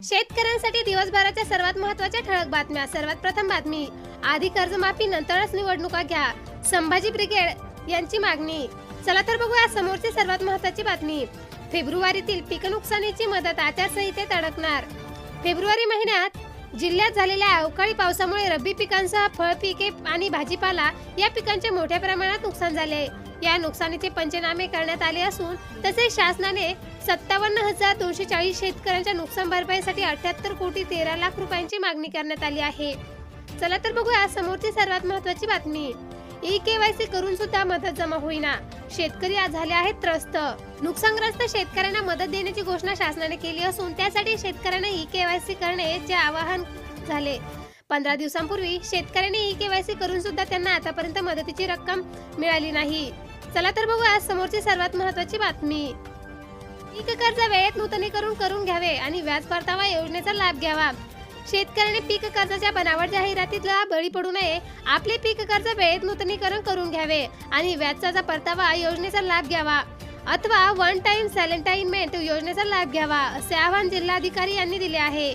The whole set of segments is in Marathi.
शेतकऱ्यांसाठी दिवसभराच्या सर्वात महत्त्वाच्या ठळक बातम्या. सर्वात प्रथम बातमी आधी कर्जमाफी नंतरच निवडणुका घ्या. संभाजी ब्रिगेड यांची मागणी. चला तर बघूया समोरची सर्वात महत्त्वाची बातमी. फेब्रुवारीतील पीक नुकसानीची मदत आचारसंहितेत अडकणार. फेब्रुवारी महिन्यात जिल्ह्यात झालेल्या अवकाळी पावसामुळे रब्बी पिकांसह फळ पिके आणि भाजीपाला या पिकांचे मोठ्या प्रमाणात नुकसान झाले. या नुकसानीचे पंचनामे करण्यात आले असून तसेच शासनाने सत्तावन्न हजार दोनशे चाळीस शेतकऱ्यांच्या नुकसान भरपाईसाठी अठ्याहत्तर कोटी तेरा लाख रुपयांची मागणी करण्यात आली आहे. चला तर बघूया समोरची सर्वात महत्वाची बातमी. ई केवायसी करून सुद्धा मदत जमा होईना. शेतकरी आज झाले आहेत त्रस्त. नुकसानग्रस्त शेतकऱ्यांना मदत देण्याची घोषणा शासनाने केली असून त्यासाठी शेतकऱ्यांना ई केवायसी करण्याचे आवाहन झाले. पंधरा दिवसांपूर्वी शेतकऱ्यांनी ई केवायसी करून सुद्धा त्यांना आतापर्यंत मदतीची रक्कम मिळाली नाही. चला तर बघूया समोरची सर्वात महत्वाची बातमी. पीक कर्ज वेळेत नूतनीकरण करून घ्यावे आणि व्याज परतावा योजनेचा लाभ घ्यावा. शेतकऱ्याने पीक कर्जाच्या बनावट जाहिरातीला बळी पडू नये. आपले पीक कर्ज वेळेत नूतनीकरण करून घ्यावे आणि व्याजाचा परतावा योजनेचा लाभ घ्यावा. अथवा वन टाइम सॅलेंटाईनमेंट योजनेचा लाभ घ्यावा असे आवाहन जिल्हाधिकारी यांनी दिले आहे.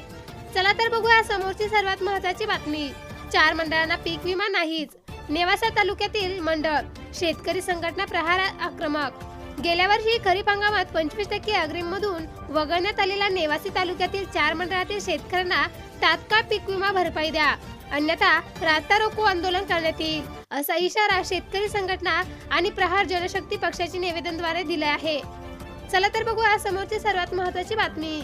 चला तर बघूया समोरची सर्वात महत्वाची बातमी. चार मंडळांना पीक विमा नाहीच. नेवासा तालुक्यातील मंडळ शेतकरी संघटना प्रहार आक्रमक. गेल्या वर्षी खरीप हंगामात पंचवीस टक्के अग्रिम मधून वगळण्यात आलेल्या नेवासी तालुक्यातील चार मंडळातील शेतकऱ्यांना तात्काळ पीक विमा भरपाई द्या. अन्यथा रास्ता रोको आंदोलन करण्यात येईल. असा इशारा शेतकरी संघटना आणि प्रहार जनशक्ती पक्षाचे निवेदनद्वारे दिला आहे. चला तर बघूया समोरची सर्वात महत्वाची बातमी.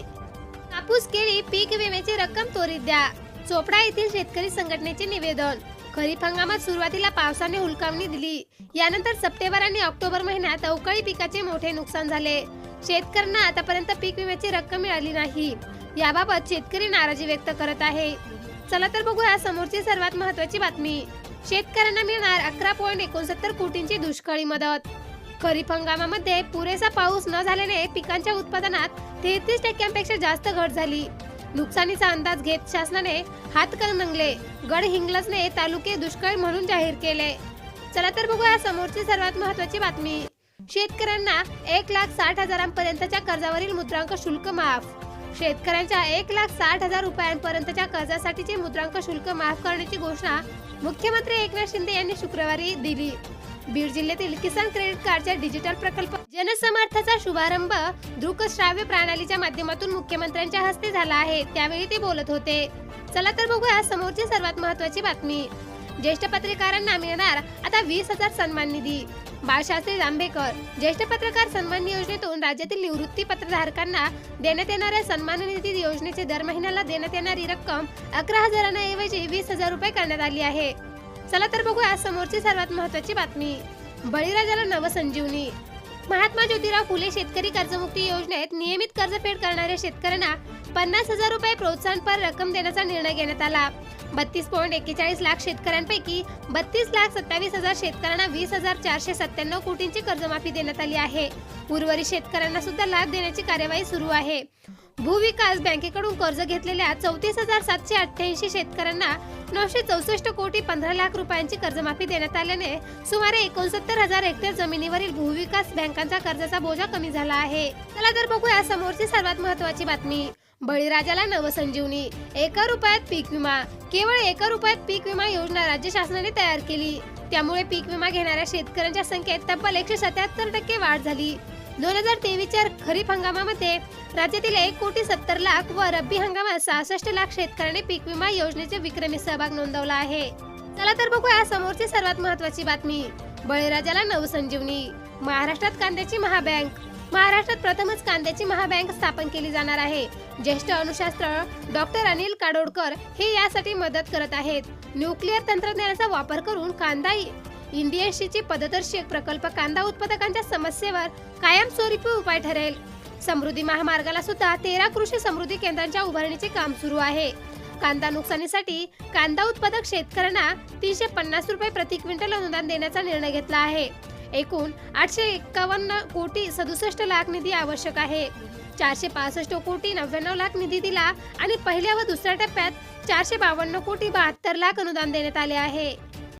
कापूस केळी पीक विम्याची रक्कम त्वरित द्या. चोपडा येथील शेतकरी संघटनेचे निवेदन. खरीप हंगामात सुरुवातीला पावसाने हुलकावणी दिली. यानंतर सप्टेंबर आणि ऑक्टोबर महिन्यात अवकाळी पिकाचे मोठे नुकसान झाले. शेतकऱ्यांना आतापर्यंत पीक विम्याची रक्कम मिळाली नाही. याबाबत शेतकरी नाराजी व्यक्त करत आहे. चला तर बघूया समोरची सर्वात महत्वाची बातमी. शेतकऱ्यांना मिळणार अकरा पॉईंट एकोणसत्तर कोटींची दुष्काळी मदत. खरीप हंगामामध्ये पुरेसा पाऊस न झाल्याने पिकांच्या उत्पादनात तेहतीस टक्क्यांपेक्षा जास्त घट झाली. नुकसानीचा अंदाज घेत शासनाने हातकणंगले गड हिंगलजने तालुके दुष्काळ म्हणून जाहीर केले. चला तर बघूया समोरची सर्वात महत्वाची बातमी. शेतकऱ्यांना एक लाख साठ हजारांपर्यंतच्या कर्जावरील मुद्रांक शुल्क माफ. शेतकऱ्यांच्या एक लाख साठ हजार रुपयांपर्यंतच्या कर्जासाठीचे मुद्रांक शुल्क माफ करण्याची घोषणा मुख्यमंत्री एकनाथ शिंदे यांनी शुक्रवारी दिली. बीड जिल्ह्यातील किसान क्रेडिट कार्डच्या डिजिटल प्रकल्प जनसमर्थाचा शुभारंभ दृकश्राव्य प्रणालीच्या माध्यमातून मुख्यमंत्र्यांच्या हस्ते झाला आहे. त्यावेळी ते बोलत होते. चला तर बघूया समोरची सर्वात महत्वाची बातमी. ज्येष्ठ पत्रकारांना मिळणार आता वीस हजार सन्मान निधी. बाळशास्त्री जांभेकर ज्येष्ठ पत्रकार सन्मान योजनेतून राज्यातील निवृत्ती पत्रधारकांना देण्यात येणाऱ्या सन्मान निधी योजनेचे दर महिन्याला देण्यात येणारी रक्कम अकरा हजारांऐवजी वीस हजार रुपये करण्यात आली आहे. चला तर बघूया समोरची सर्वात महत्वाची बातमी. बळीराजाला नवसंजीवनी. महात्मा ज्योतिराव फुले शेतकरी कर्जमुक्ती योजनेत नियमित कर्जफेड करणाऱ्या शेतकऱ्यांना पन्नास हजार रुपये प्रोत्साहनपर रक्कम देण्याचा निर्णय घेण्यात आला. बत्तीस पॉईंट एक्केचाळीस लाख शेतकऱ्यांपैकी बत्तीस लाख सत्तावीस हजार शेतकऱ्यांना वीस हजार चारशे सत्त्याण्णव कोटींची कर्जमाफी देण्यात आली आहे. उर्वरित शेतकऱ्यांना सुद्धा लाभ देण्याची कार्यवाही सुरू आहे. भूविकास बँकेकडून कर्ज घेतलेल्या चौतीस हजार सातशे अठ्ठ्याऐंशी शेतकऱ्यांना नऊशे चौसष्ट कोटी पंधरा लाख रुपयांची कर्जमाफी देण्यात आल्याने सुमारे एकोणसत्तर हजार हेक्टर जमिनीवरील भूविकास बँकांचा कर्जाचा बोजा कमी झाला आहे. चला तर बघूया समोरची सर्वात महत्वाची बातमी. बळीराजाला नवसंजीवनी. एका रुपयात पीक विमा. केवळ एका रुपयात पीक विमा योजना राज्य शासनाने तयार केली. त्यामुळे पीक विमा घेणाऱ्या शेतकऱ्यांच्या संख्येत तब्बल एकशे सत्याहत्तर टक्के वाढ झाली. दोन हजार तेवीसच्या खरीप हंगामामध्ये राज्यातील एक कोटी सत्तर लाख व रब्बी हंगामात सहासष्ट लाख शेतकऱ्यांनी पीक विमा योजनेचे विक्रमी सहभाग नोंदवला आहे. चला तर बघूया समोरची सर्वात महत्वाची बातमी. बळीराजाला नवसंजीवनी महाराष्ट्रात कांद्याची महाबँक. महाराष्ट्रात प्रथमच कांद्याची महाबँक स्थापन केली जाणार आहे. ज्येष्ठ अणुशास्त्र डॉक्टर अनिल काडोडकर हे यासाठी मदत करत आहेत. न्यूक्लिअर तंत्रज्ञानाचा वापर करून कांदा इंडियनशीची पददर्शक प्रकल्प कांदा उत्पादकांच्या समस्येवर कायमस्वरूपी उपाय ठरेल. समृद्धी महामार्गाला सुद्धा तेरा कृषी समृद्धी केंद्रांच्या उभारणीचे काम सुरू आहे. कांदा नुकसानीसाठी कांदा उत्पादक शेतकऱ्यांना तीनशे पन्नास रुपये प्रति क्विंटल अनुदान देण्याचा निर्णय घेतला आहे. एकूण आठशे एक्कावन्न कोटी सदुसष्ट लाख निधी आवश्यक आहे. चारशे पासष्ट कोटी नव्याण्णव लाख निधी दिला आणि पहिल्या व दुसऱ्या टप्प्यात चारशे बावन्न कोटी बहात्तर लाख अनुदान देण्यात आले आहे.